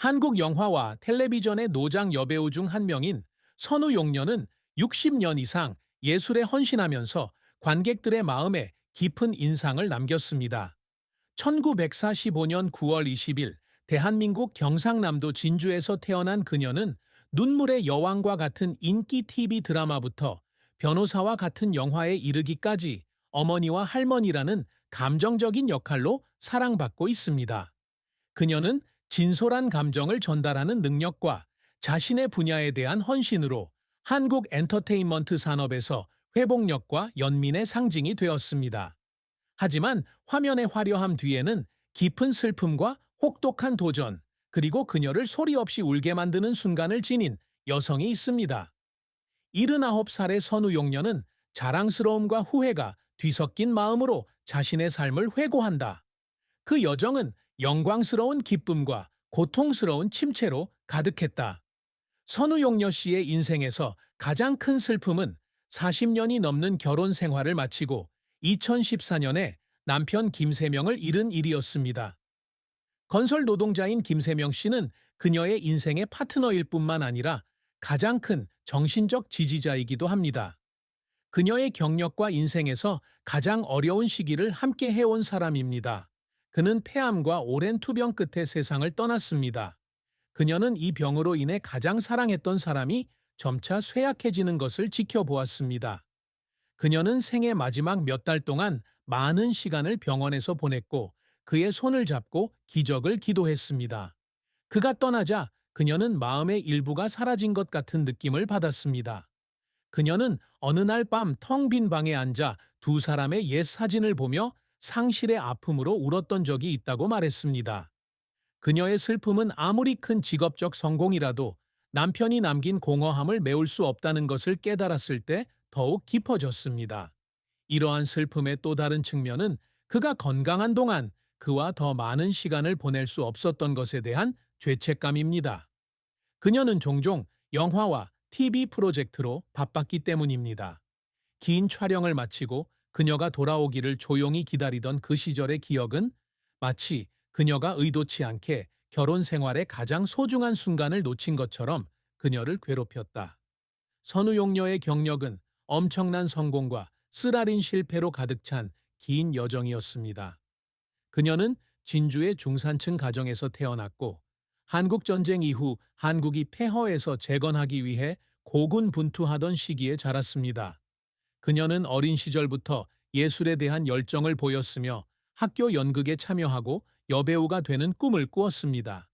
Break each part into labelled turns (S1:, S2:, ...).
S1: 한국 영화와 텔레비전의 노장 여배우 중 한 명인 선우 용녀는 60년 이상 예술에 헌신하면서 관객들의 마음에 깊은 인상을 남겼습니다. 1945년 9월 20일 대한민국 경상남도 진주에서 태어난 그녀는 눈물의 여왕과 같은 인기 TV 드라마부터 변호사와 같은 영화에 이르기까지 어머니와 할머니라는 감정적인 역할로 사랑받고 있습니다. 그녀는 진솔한 감정을 전달하는 능력과 자신의 분야에 대한 헌신으로 한국 엔터테인먼트 산업에서 회복력과 연민의 상징이 되었습니다. 하지만 화면의 화려함 뒤에는 깊은 슬픔과 혹독한 도전, 그리고 그녀를 소리 없이 울게 만드는 순간을 지닌 여성이 있습니다. 79살의 선우용녀는 자랑스러움과 후회가 뒤섞인 마음으로 자신의 삶을 회고한다. 그 여정은 영광스러운 기쁨과 고통스러운 침체로 가득했다. 선우용녀 씨의 인생에서 가장 큰 슬픔은 40년이 넘는 결혼 생활을 마치고 2014년에 남편 김세명을 잃은 일이었습니다. 건설 노동자인 김세명 씨는 그녀의 인생의 파트너일 뿐만 아니라 가장 큰 정신적 지지자이기도 합니다. 그녀의 경력과 인생에서 가장 어려운 시기를 함께 해온 사람입니다. 그는 폐암과 오랜 투병 끝에 세상을 떠났습니다. 그녀는 이 병으로 인해 가장 사랑했던 사람이 점차 쇠약해지는 것을 지켜보았습니다. 그녀는 생애 마지막 몇 달 동안 많은 시간을 병원에서 보냈고 그의 손을 잡고 기적을 기도했습니다. 그가 떠나자 그녀는 마음의 일부가 사라진 것 같은 느낌을 받았습니다. 그녀는 어느 날 밤 텅 빈 방에 앉아 두 사람의 옛 사진을 보며 상실의 아픔으로 울었던 적이 있다고 말했습니다. 그녀의 슬픔은 아무리 큰 직업적 성공이라도 남편이 남긴 공허함을 메울 수 없다는 것을 깨달았을 때 더욱 깊어졌습니다. 이러한 슬픔의 또 다른 측면은 그가 건강한 동안 그와 더 많은 시간을 보낼 수 없었던 것에 대한 죄책감입니다. 그녀는 종종 영화와 TV 프로젝트로 바빴기 때문입니다. 긴 촬영을 마치고 그녀가 돌아오기를 조용히 기다리던 그 시절의 기억은 마치 그녀가 의도치 않게 결혼 생활의 가장 소중한 순간을 놓친 것처럼 그녀를 괴롭혔다. 선우용녀의 경력은 엄청난 성공과 쓰라린 실패로 가득 찬 긴 여정이었습니다. 그녀는 진주의 중산층 가정에서 태어났고 한국전쟁 이후 한국이 폐허에서 재건하기 위해 고군분투하던 시기에 자랐습니다. 그녀는 어린 시절부터 예술에 대한 열정을 보였으며 학교 연극에 참여하고 여배우가 되는 꿈을 꾸었습니다.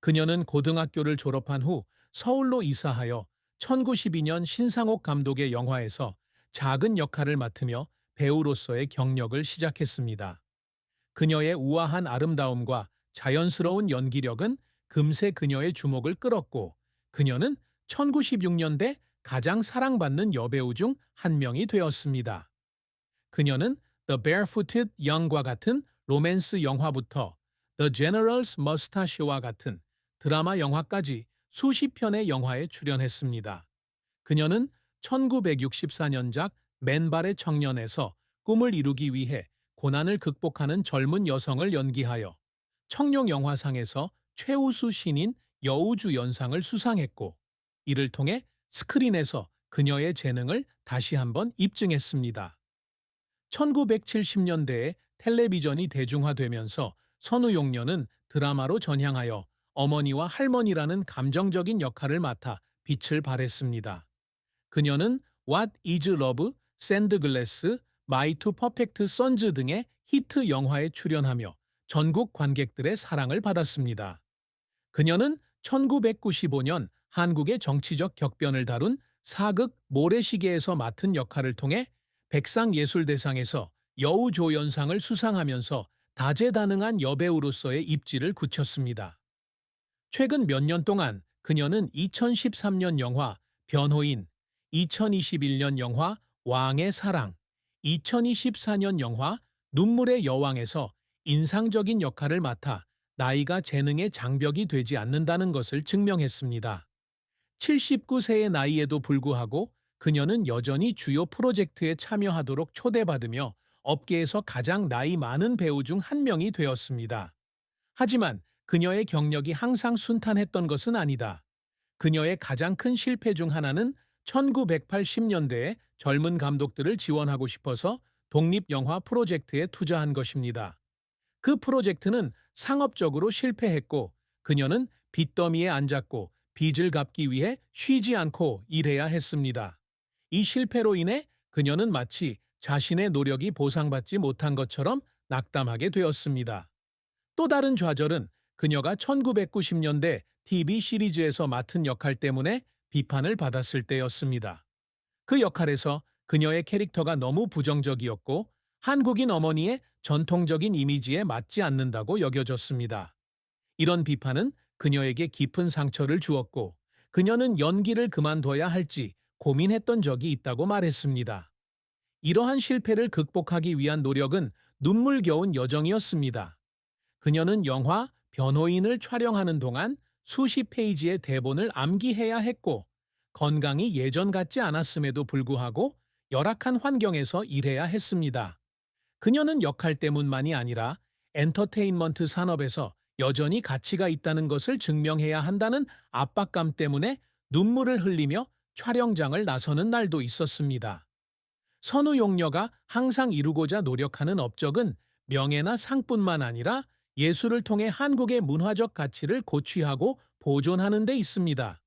S1: 그녀는 고등학교를 졸업한 후 서울로 이사하여 1912년 신상옥 감독의 영화에서 작은 역할을 맡으며 배우로서의 경력을 시작했습니다. 그녀의 우아한 아름다움과 자연스러운 연기력은 금세 그녀의 주목을 끌었고 그녀는 1916년대 가장 사랑받는 여배우 중 한 명이 되었습니다. 그녀는 The Barefooted Young과 같은 로맨스 영화부터 The General's Mustache와 같은 드라마 영화까지 수십 편의 영화에 출연했습니다. 그녀는 1964년작 맨발의 청년에서 꿈을 이루기 위해 고난을 극복하는 젊은 여성을 연기하여 청룡 영화상에서 최우수 신인 여우주 연상을 수상했고 이를 통해 스크린에서 그녀의 재능을 다시 한번 입증했습니다. 1970년대에 텔레비전이 대중화되면서 선우용녀는 드라마로 전향하여 어머니와 할머니라는 감정적인 역할을 맡아 빛을 발했습니다. 그녀는 What is Love, 샌드글래스, 마이 투 퍼펙트 선즈 등의 히트 영화에 출연하며 전국 관객들의 사랑을 받았습니다. 그녀는 1995년 한국의 정치적 격변을 다룬 사극 모래시계에서 맡은 역할을 통해 백상예술대상에서 여우조연상을 수상하면서 다재다능한 여배우로서의 입지를 굳혔습니다. 최근 몇 년 동안 그녀는 2013년 영화 변호인, 2021년 영화 왕의 사랑, 2024년 영화 눈물의 여왕에서 인상적인 역할을 맡아 나이가 재능의 장벽이 되지 않는다는 것을 증명했습니다. 79세의 나이에도 불구하고 그녀는 여전히 주요 프로젝트에 참여하도록 초대받으며 업계에서 가장 나이 많은 배우 중 한 명이 되었습니다. 하지만 그녀의 경력이 항상 순탄했던 것은 아니다. 그녀의 가장 큰 실패 중 하나는 1980년대에 젊은 감독들을 지원하고 싶어서 독립영화 프로젝트에 투자한 것입니다. 그 프로젝트는 상업적으로 실패했고 그녀는 빚더미에 앉았고 빚을 갚기 위해 쉬지 않고 일해야 했습니다. 이 실패로 인해 그녀는 마치 자신의 노력이 보상받지 못한 것처럼 낙담하게 되었습니다. 또 다른 좌절은 그녀가 1990년대 TV 시리즈에서 맡은 역할 때문에 비판을 받았을 때였습니다. 그 역할에서 그녀의 캐릭터가 너무 부정적이었고 한국인 어머니의 전통적인 이미지에 맞지 않는다고 여겨졌습니다. 이런 비판은 그녀에게 깊은 상처를 주었고 그녀는 연기를 그만둬야 할지 고민했던 적이 있다고 말했습니다. 이러한 실패를 극복하기 위한 노력은 눈물겨운 여정이었습니다. 그녀는 영화 변호인을 촬영하는 동안 수십 페이지의 대본을 암기해야 했고 건강이 예전 같지 않았음에도 불구하고 열악한 환경에서 일해야 했습니다. 그녀는 역할 때문만이 아니라 엔터테인먼트 산업에서 여전히 가치가 있다는 것을 증명해야 한다는 압박감 때문에 눈물을 흘리며 촬영장을 나서는 날도 있었습니다. 선우 용녀가 항상 이루고자 노력하는 업적은 명예나 상뿐만 아니라 예술을 통해 한국의 문화적 가치를 고취하고 보존하는 데 있습니다.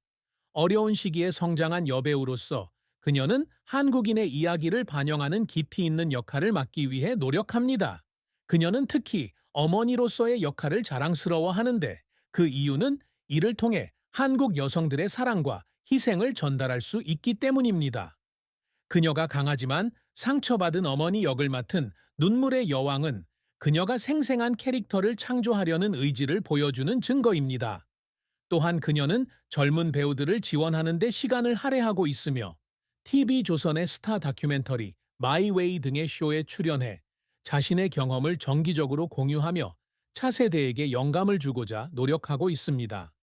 S1: 어려운 시기에 성장한 여배우로서 그녀는 한국인의 이야기를 반영하는 깊이 있는 역할을 맡기 위해 노력합니다. 그녀는 특히 어머니로서의 역할을 자랑스러워하는데 그 이유는 이를 통해 한국 여성들의 사랑과 희생을 전달할 수 있기 때문입니다. 그녀가 강하지만 상처받은 어머니 역을 맡은 눈물의 여왕은 그녀가 생생한 캐릭터를 창조하려는 의지를 보여주는 증거입니다. 또한 그녀는 젊은 배우들을 지원하는 데 시간을 할애하고 있으며 TV조선의 스타 다큐멘터리 마이웨이 등의 쇼에 출연해 자신의 경험을 정기적으로 공유하며 차세대에게 영감을 주고자 노력하고 있습니다.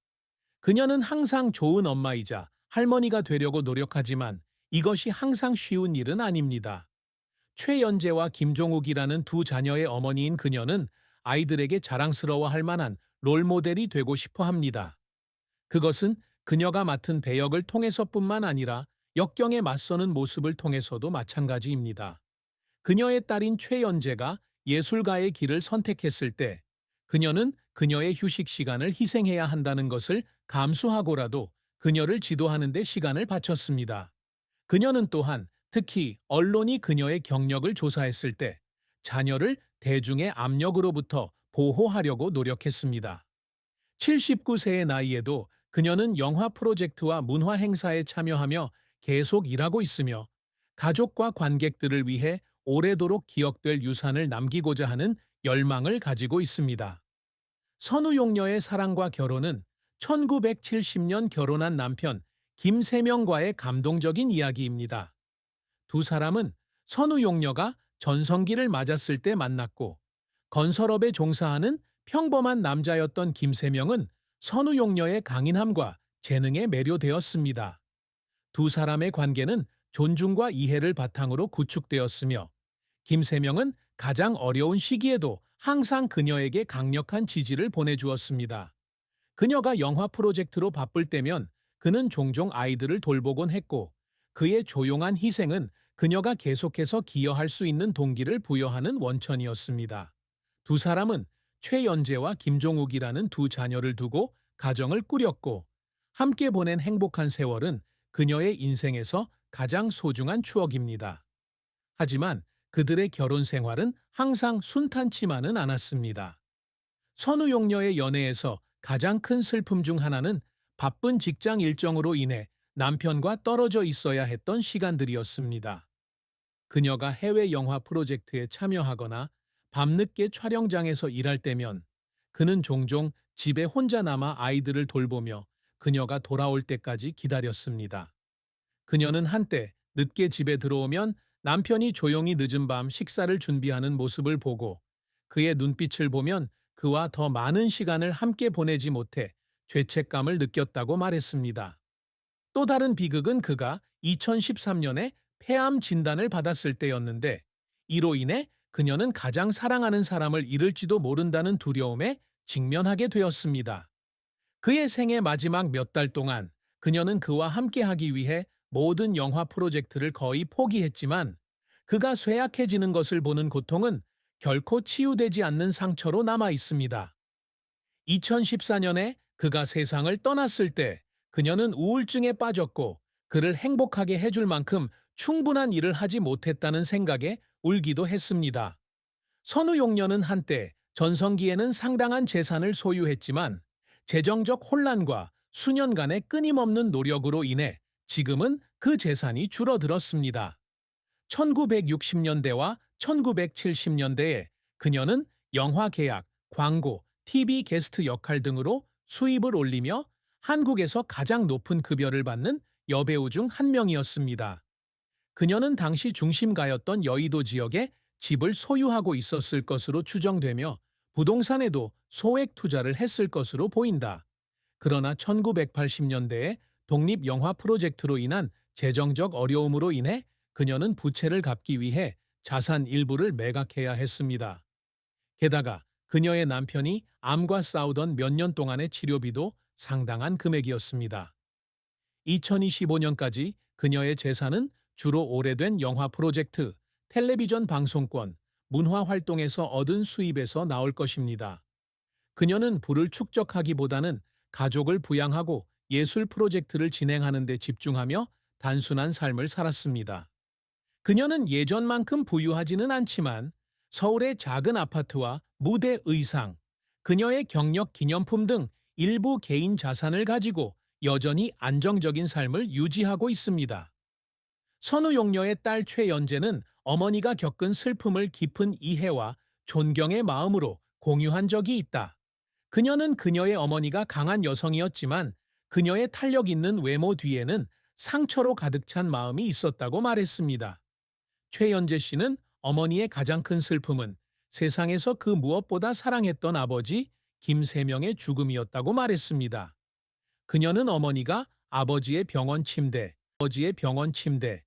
S1: 그녀는 항상 좋은 엄마이자 할머니가 되려고 노력하지만 이것이 항상 쉬운 일은 아닙니다. 최연재와 김종욱이라는 두 자녀의 어머니인 그녀는 아이들에게 자랑스러워할 만한 롤모델이 되고 싶어 합니다. 그것은 그녀가 맡은 배역을 통해서뿐만 아니라 역경에 맞서는 모습을 통해서도 마찬가지입니다. 그녀의 딸인 최연재가 예술가의 길을 선택했을 때 그녀는 그녀의 휴식 시간을 희생해야 한다는 것을 감수하고라도 그녀를 지도하는 데 시간을 바쳤습니다. 그녀는 또한 특히 언론이 그녀의 경력을 조사했을 때 자녀를 대중의 압력으로부터 보호하려고 노력했습니다. 79세의 나이에도 그녀는 영화 프로젝트와 문화 행사에 참여하며 계속 일하고 있으며 가족과 관객들을 위해 오래도록 기억될 유산을 남기고자 하는 열망을 가지고 있습니다. 선우용녀의 사랑과 결혼은 1970년 결혼한 남편 김세명과의 감동적인 이야기입니다. 두 사람은 선우용녀가 전성기를 맞았을 때 만났고 건설업에 종사하는 평범한 남자였던 김세명은 선우용녀의 강인함과 재능에 매료되었습니다. 두 사람의 관계는 존중과 이해를 바탕으로 구축되었으며 김세명은 가장 어려운 시기에도 항상 그녀에게 강력한 지지를 보내주었습니다. 그녀가 영화 프로젝트로 바쁠 때면 그는 종종 아이들을 돌보곤 했고 그의 조용한 희생은 그녀가 계속해서 기여할 수 있는 동기를 부여하는 원천이었습니다. 두 사람은 최연재와 김종욱이라는 두 자녀를 두고 가정을 꾸렸고 함께 보낸 행복한 세월은 그녀의 인생에서 가장 소중한 추억입니다. 하지만 그들의 결혼 생활은 항상 순탄치만은 않았습니다. 선우 용녀의 연애에서 가장 큰 슬픔 중 하나는 바쁜 직장 일정으로 인해 남편과 떨어져 있어야 했던 시간들이었습니다. 그녀가 해외 영화 프로젝트에 참여하거나 밤늦게 촬영장에서 일할 때면 그는 종종 집에 혼자 남아 아이들을 돌보며 그녀가 돌아올 때까지 기다렸습니다. 그녀는 한때 늦게 집에 들어오면 남편이 조용히 늦은 밤 식사를 준비하는 모습을 보고 그의 눈빛을 보면 그와 더 많은 시간을 함께 보내지 못해 죄책감을 느꼈다고 말했습니다. 또 다른 비극은 그가 2013년에 폐암 진단을 받았을 때였는데 이로 인해 그녀는 가장 사랑하는 사람을 잃을지도 모른다는 두려움에 직면하게 되었습니다. 그의 생애 마지막 몇 달 동안 그녀는 그와 함께하기 위해 모든 영화 프로젝트를 거의 포기했지만 그가 쇠약해지는 것을 보는 고통은 결코 치유되지 않는 상처로 남아 있습니다. 2014년에 그가 세상을 떠났을 때 그녀는 우울증에 빠졌고 그를 행복하게 해줄 만큼 충분한 일을 하지 못했다는 생각에 울기도 했습니다. 선우 용녀는 한때 전성기에는 상당한 재산을 소유했지만 재정적 혼란과 수년간의 끊임없는 노력으로 인해 지금은 그 재산이 줄어들었습니다. 1960년대와 1970년대에 그녀는 영화 계약, 광고, TV 게스트 역할 등으로 수입을 올리며 한국에서 가장 높은 급여를 받는 여배우 중 한 명이었습니다. 그녀는 당시 중심가였던 여의도 지역에 집을 소유하고 있었을 것으로 추정되며 부동산에도 소액 투자를 했을 것으로 보인다. 그러나 1980년대에 독립 영화 프로젝트로 인한 재정적 어려움으로 인해 그녀는 부채를 갚기 위해 자산 일부를 매각해야 했습니다. 게다가 그녀의 남편이 암과 싸우던 몇 년 동안의 치료비도 상당한 금액이었습니다. 2025년까지 그녀의 재산은 주로 오래된 영화 프로젝트, 텔레비전 방송권, 문화 활동에서 얻은 수입에서 나올 것입니다. 그녀는 부를 축적하기보다는 가족을 부양하고 예술 프로젝트를 진행하는 데 집중하며 단순한 삶을 살았습니다. 그녀는 예전만큼 부유하지는 않지만 서울의 작은 아파트와 무대 의상, 그녀의 경력 기념품 등 일부 개인 자산을 가지고 여전히 안정적인 삶을 유지하고 있습니다. 선우 용녀의 딸 최연재는 어머니가 겪은 슬픔을 깊은 이해와 존경의 마음으로 공유한 적이 있다. 그녀는 그녀의 어머니가 강한 여성이었지만 그녀의 탄력 있는 외모 뒤에는 상처로 가득 찬 마음이 있었다고 말했습니다. 최연재 씨는 어머니의 가장 큰 슬픔은 세상에서 그 무엇보다 사랑했던 아버지 김세명의 죽음이었다고 말했습니다. 그녀는 어머니가 아버지의 병원 침대, 아버지의 병원 침대,